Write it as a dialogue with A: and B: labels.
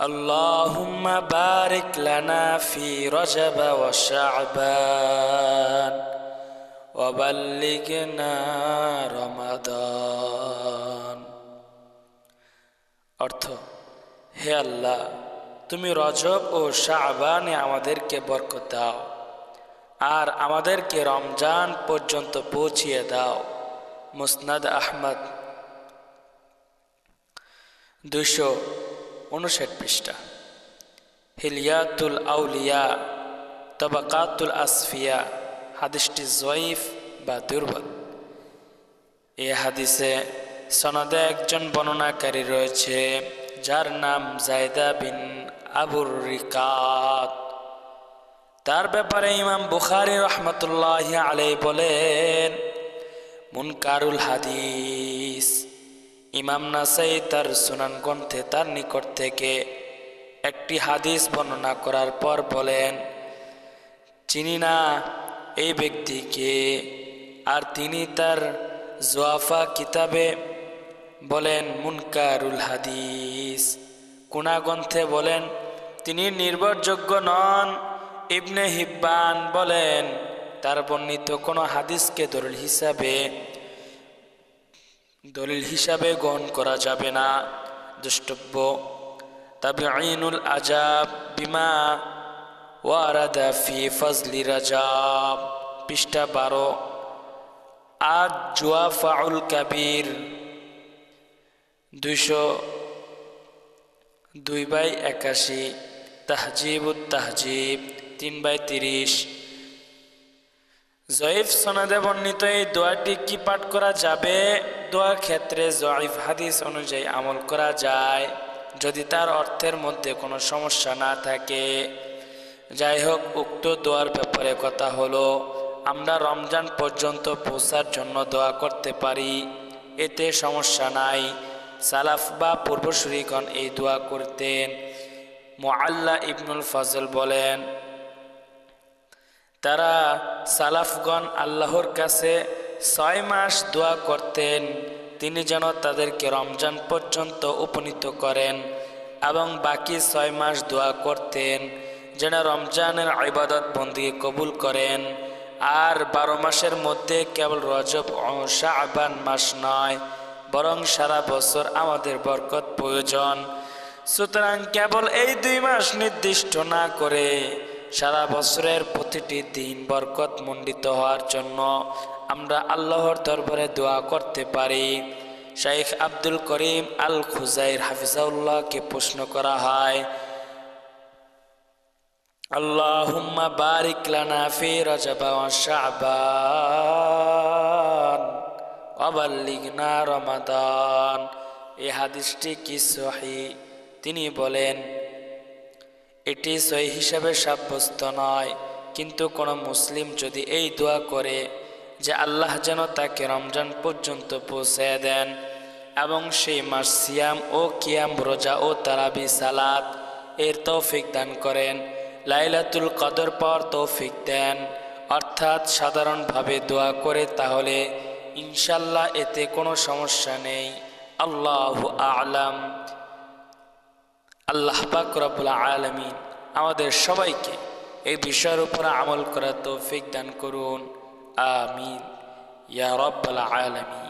A: اللهم بارك لنا في رجب وشعبان وبلغنا رمضان অর্থ হে আল্লাহ তুমি রজব ও শাহবানে আমাদেরকে বরকত দাও আর আমাদেরকে রমজান পর্যন্ত পৌঁছিয়ে দাও মুসনাদ আহমদ দুইশো উনষাট পৃষ্ঠা। হিলিয়াতুল আউলিয়া, তবাকাতুল আসফিয়া, হাদিসটি জয়ীফ বা দুর্বল। এ হাদিসে সনদে একজন বর্ণনাকারী রয়েছে, যার নাম জায়দা বিন আবুর রিকাত। তার ব্যাপারে ইমাম বুখারি রহমতুল্লাহ আলাই বলেন, মুনকারুল হাদিস। ইমাম নাসাই তার সুনান গ্রন্থে তার নিকট থেকে একটি হাদিস বর্ণনা করার পর বলেন, চিনি না এই ব্যক্তিকে আর তিনি তার জোয়াফা কিতাবে বলেন মুনকারুল হাদিস। কুনা গ্রন্থে বলেন, তিনি নির্ভরযোগ্য নন। ইবনে হিব্বান বলেন, তার বর্ণিত কোনো হাদিসকে দলিল হিসাবে দলিল হিসাবে গ্রহণ করা যাবে না দুষ্টব্য তবে আইনুল আজাব বিমা ওয়ারাদা ফি ফজলি রাজাব, পৃষ্ঠা বারো। আজ জুয়া ফাউল কাবির, দুইশো দুই বাই একাশি। তাহজিব তাহজিব, তিন বাই তিরিশ। জয়ীফ সনদে বর্ণিত এই দোয়াটি কি পাঠ করা যাবে? দোয়ার ক্ষেত্রে জয়ীফ হাদিস অনুযায়ী আমল করা যায় যদি তার অর্থের মধ্যে কোনো সমস্যা না থাকে। যাই হোক উক্ত দোয়ার ব্যাপারে কথা হলো, আমরা রমজান পর্যন্ত পৌঁছার জন্য দোয়া করতে পারি, এতে সমস্যা নাই। সালাফ বা পূর্বসূরিগণ এই দোয়া করতেন। মোয়াল্লা ইবনুল ফজল বলেন, তারা সালাফগণ আল্লাহর কাছে ছয় মাস দোয়া করতেন। তিনি যেন তাদেরকে রমজান পর্যন্ত উপনীত করেন এবং বাকি ছয় মাস দোয়া করতেন, যেন রমজানের ইবাদত বন্দি কবুল করেন। আর বারো মাসের মধ্যে কেবল রজব শাহবান মাস নয়, বরং সারা বছর আমাদের বরকত প্রয়োজন। সুতরাং কেবল এই দুই মাস নির্দিষ্ট না করে সারা বছরের প্রতিটি দিন বরকত মণ্ডিত হওয়ার জন্য আমরা আল্লাহর দরবারে দোয়া করতে পারি। শাইখ আব্দুল করিম আল খুজাইর হাফিজাউল্লাহকে প্রশ্ন করা হয়, আল্লাহুম্মা বারিক লানা ফি রজব ওয়া শাবান, ওয়াবাল্লিগনা রমাদান। এই হাদিসটি কি সহি? তিনি বলেন, এটি সহি হিসাবে সাব্যস্ত নয়, কিন্তু কোনো মুসলিম যদি এই দোয়া করে যে আল্লাহ যেন তাকে রমজান পর্যন্ত পৌঁছে দেন এবং সেই মাস সিয়াম ও কিয়াম, রোজা ও তারাবি, সালাত এর তৌফিক দান করেন। লাইলাতুল কদর পাওয়ার তৌফিক দেন। অর্থাৎ সাধারণভাবে দোয়া করে তাহলে ইনশাল্লাহ এতে কোনো সমস্যা নেই। আল্লাহ আলাম। আল্লাহ পাক রব্বুল আলমিন আমাদের সবাইকে এই বিষয়ের উপর আমল করার তৌফিক দান করুন। آمين. يا رب العالمين.